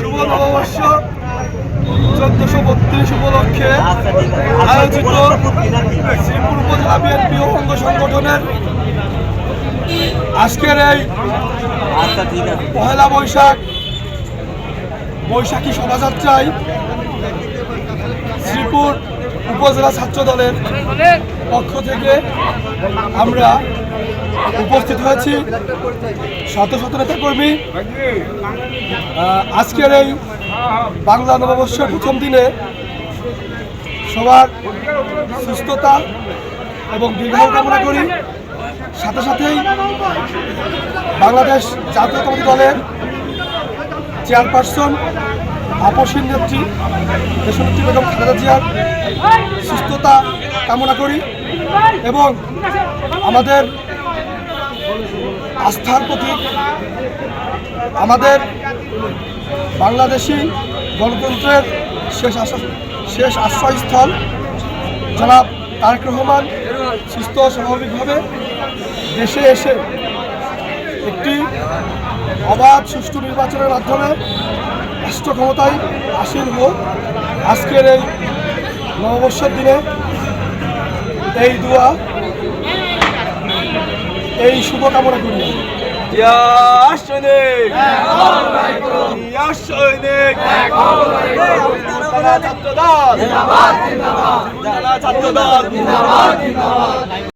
শুভ নববর্ষ চোদ্দশো উপলক্ষে আয়োজিত শ্রীপুর উপজেলা বিএনপি অঙ্গ সংগঠনের আজকের এই পহেলা বৈশাখ, বৈশাখী শোভাযাত্রায় শ্রীপুর উপজেলা ছাত্র দলের পক্ষ থেকে আমরা উপস্থিত হয়েছি। শত শত নেতা কর্মী আজকের এই বাংলা নববর্ষের প্রথম দিনে সবার সুস্থতা এবং দীর্ঘায়ু কামনা করি। সাথে সাথেই বাংলাদেশ জাতীয়তাবাদী দলের চেয়ারপারসন আপসীর নেত্রী, দেশনেত্রী বেগম খালেদা জিয়ার সুস্থতা কামনা করি এবং আমাদের আস্থার প্রতীক, আমাদের বাংলাদেশি গণতন্ত্রের শেষ শেষ আশ্রয়স্থল জনাব তারেক রহমান, সুস্থ স্বাভাবিকভাবে দেশে এসে একটি অবাধ সুষ্ঠু নির্বাচনের মাধ্যমে রাষ্ট্র ক্ষমতায় আসীন হোক। আজকের এই নববর্ষের দিনে এই দোয়া, এই শুভকামনা করি। ইয়া সৈনিক